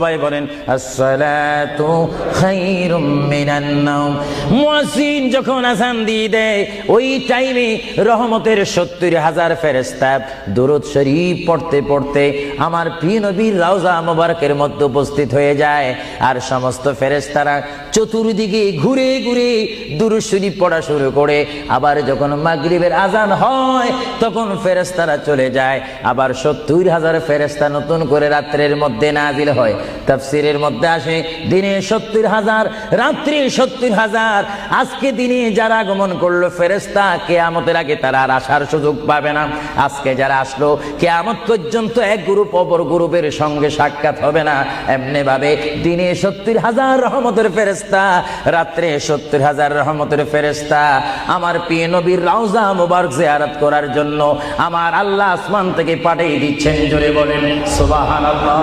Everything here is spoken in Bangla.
সবাই বলেন, আসসালাতু যখন আজান দিয়ে দেয়, ওই টাইমে রহমতের সত্তর হাজার ফেরেশতা দুরূদ শরীফ পড়তে পড়তে আমার প্রিয় নবীর রওজা মোবারকের মধ্যে উপস্থিত হয়ে যায়। আর সমস্ত ফেরেশতারা চতুর্দিকে ঘুরে ঘুরে দুরূদ শরীফ পড়া শুরু করে। আবার যখন মাগরিবের আজান হয়, তখন ফেরেশতারা চলে যায়। আবার সত্তর হাজার ফেরেশতা নতুন করে রাত্রের মধ্যে নাজিল হয়। তাফসিরের মধ্যে আসে, দিনে সত্তর হাজার, রাত্রি সত্তর হাজার। আজকে দিনে যারা আগমন করল ফেরেস্তা কেয়ামতের আগে তারা আর আসার সুযোগ পাবে না। আজকে যারা আসলো, কেয়ামত পর্যন্ত এক গ্রুপ অপর গ্রুপের সঙ্গে সাক্ষাৎ হবে না। এমনি ভাবে দিনে সত্তর হাজার রহমতের ফেরেস্তা রাত্রে সত্তর হাজার রহমতের ফেরেস্তা আমার প্রিয় নবীর রাউজা মুবারক জিয়ারত করার জন্য আমার আল্লাহ আসমান থেকে পাঠিয়ে দিচ্ছেন, জোরে বলেন, সুবহানাল্লাহ।